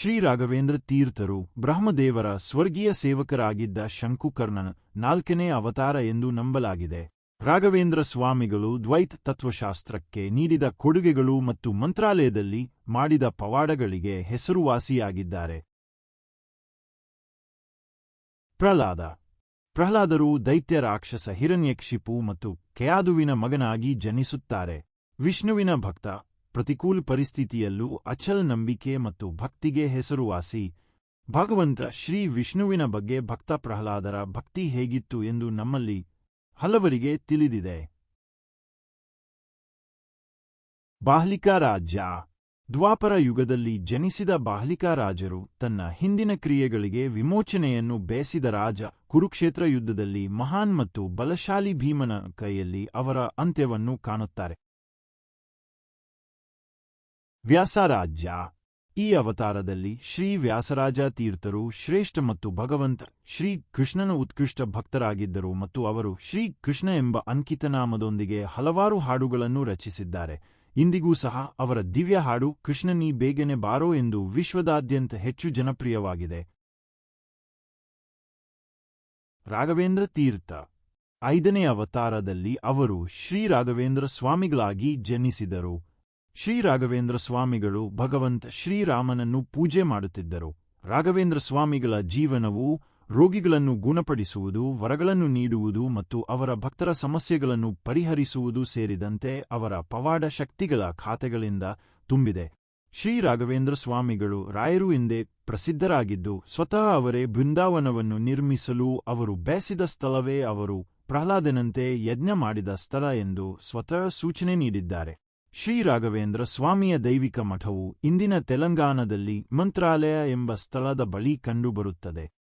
ಶ್ರೀ ರಾಘವೇಂದ್ರ ತೀರ್ಥರು ಬ್ರಹ್ಮದೇವರ ಸ್ವರ್ಗೀಯ ಸೇವಕರಾಗಿದ್ದ ಶಂಕುಕರ್ಣನ ನಾಲ್ಕನೇ ಅವತಾರ ಎಂದು ನಂಬಲಾಗಿದೆ. ರಾಘವೇಂದ್ರ ಸ್ವಾಮಿಗಳು ದ್ವೈತ್ ತತ್ವಶಾಸ್ತ್ರಕ್ಕೆ ನೀಡಿದ ಕೊಡುಗೆಗಳು ಮತ್ತು ಮಂತ್ರಾಲಯದಲ್ಲಿ ಮಾಡಿದ ಪವಾಡಗಳಿಗೆ ಹೆಸರುವಾಸಿಯಾಗಿದ್ದಾರೆ. ಪ್ರಹ್ಲಾದ. ಪ್ರಹ್ಲಾದರು ದೈತ್ಯ ರಾಕ್ಷಸ ಹಿರಣ್ಯಕ್ಷಿಪು ಮತ್ತು ಕೆಯಾದುವಿನ ಮಗನಾಗಿ ಜನಿಸುತ್ತಾರೆ. ವಿಷ್ಣುವಿನ ಭಕ್ತ. ಪ್ರತಿಕೂಲ ಪರಿಸ್ಥಿತಿಯಲ್ಲೂ ಅಚಲ ನಂಬಿಕೆ ಮತ್ತು ಭಕ್ತಿಗೆ ಹೆಸರುವಾಸಿ ಭಗವಂತ ಶ್ರೀ ವಿಷ್ಣುವಿನ ಬಗ್ಗೆ ಭಕ್ತ ಪ್ರಹ್ಲಾದರ ಭಕ್ತಿ ಹೇಗಿತ್ತು ಎಂದು ನಮ್ಮಲ್ಲಿ ಹಲವರಿಗೆ ತಿಳಿದಿದೆ. ಬಾಹ್ಲಿಕಾ ರಾಜ್ಯ. ದ್ವಾಪರ ಯುಗದಲ್ಲಿ ಜನಿಸಿದ ಬಾಹ್ಲಿಕಾ ರಾಜರು ತನ್ನ ಹಿಂದಿನ ಕ್ರಿಯೆಗಳಿಗೆ ವಿಮೋಚನೆಯನ್ನು ಬೇಸಿದ ರಾಜ ಕುರುಕ್ಷೇತ್ರ ಯುದ್ಧದಲ್ಲಿ ಮಹಾನ್ ಮತ್ತು ಬಲಶಾಲಿ ಭೀಮನ ಕೈಯಲ್ಲಿ ಅವರ ಅಂತ್ಯವನ್ನು ಕಾಣುತ್ತಾರೆ. ವ್ಯಾಸರಾಜ್ಯ. ಈ ಅವತಾರದಲ್ಲಿ ಶ್ರೀ ವ್ಯಾಸರಾಜ ತೀರ್ಥರು ಶ್ರೇಷ್ಠ ಮತ್ತು ಭಗವಂತ ಶ್ರೀ ಕೃಷ್ಣನ ಉತ್ಕೃಷ್ಟ ಭಕ್ತರಾಗಿದ್ದರು ಮತ್ತು ಅವರು ಶ್ರೀ ಕೃಷ್ಣ ಎಂಬ ಅಂಕಿತನಾಮದೊಂದಿಗೆ ಹಲವಾರು ಹಾಡುಗಳನ್ನು ರಚಿಸಿದ್ದಾರೆ. ಇಂದಿಗೂ ಸಹ ಅವರ ದಿವ್ಯ ಹಾಡು ಕೃಷ್ಣನೀ ಬೇಗನೆ ಬಾರೋ ಎಂದು ವಿಶ್ವದಾದ್ಯಂತ ಹೆಚ್ಚು ಜನಪ್ರಿಯವಾಗಿದೆ. ರಾಘವೇಂದ್ರ ತೀರ್ಥ. ಐದನೇ ಅವತಾರದಲ್ಲಿ ಅವರು ಶ್ರೀ ರಾಘವೇಂದ್ರ ಸ್ವಾಮಿಗಳಾಗಿ ಜನಿಸಿದರು. ಶ್ರೀ ರಾಘವೇಂದ್ರ ಸ್ವಾಮಿಗಳು ಭಗವಂತ ಶ್ರೀರಾಮನನ್ನು ಪೂಜೆ ಮಾಡುತ್ತಿದ್ದರು. ರಾಘವೇಂದ್ರ ಸ್ವಾಮಿಗಳ ಜೀವನವು ರೋಗಿಗಳನ್ನು ಗುಣಪಡಿಸುವುದು, ವರಗಳನ್ನು ನೀಡುವುದು ಮತ್ತು ಅವರ ಭಕ್ತರ ಸಮಸ್ಯೆಗಳನ್ನು ಪರಿಹರಿಸುವುದು ಸೇರಿದಂತೆ ಅವರ ಪವಾಡ ಶಕ್ತಿಗಳ ಖಾತೆಗಳಿಂದ ತುಂಬಿದೆ. ಶ್ರೀ ರಾಘವೇಂದ್ರ ಸ್ವಾಮಿಗಳು ರಾಯರು ಎಂದೇ ಪ್ರಸಿದ್ಧರಾಗಿದ್ದು, ಸ್ವತಃ ಅವರೇ ಬೃಂದಾವನವನ್ನು ನಿರ್ಮಿಸಲು ಅವರು ಬೇಸಿದ ಸ್ಥಳವೇ ಅವರು ಪ್ರಹ್ಲಾದನಂತೆ ಯಜ್ಞ ಮಾಡಿದ ಸ್ಥಳ ಎಂದು ಸ್ವತಃ ಸೂಚನೆ ನೀಡಿದ್ದಾರೆ. ಶ್ರೀ ರಾಘವೇಂದ್ರ ಸ್ವಾಮಿಯ ದೈವಿಕ ಮಠವು ಇಂದಿನ ತೆಲಂಗಾಣದಲ್ಲಿ ಮಂತ್ರಾಲಯ ಎಂಬ ಸ್ಥಳದ ಬಳಿ ಕಂಡುಬರುತ್ತದೆ.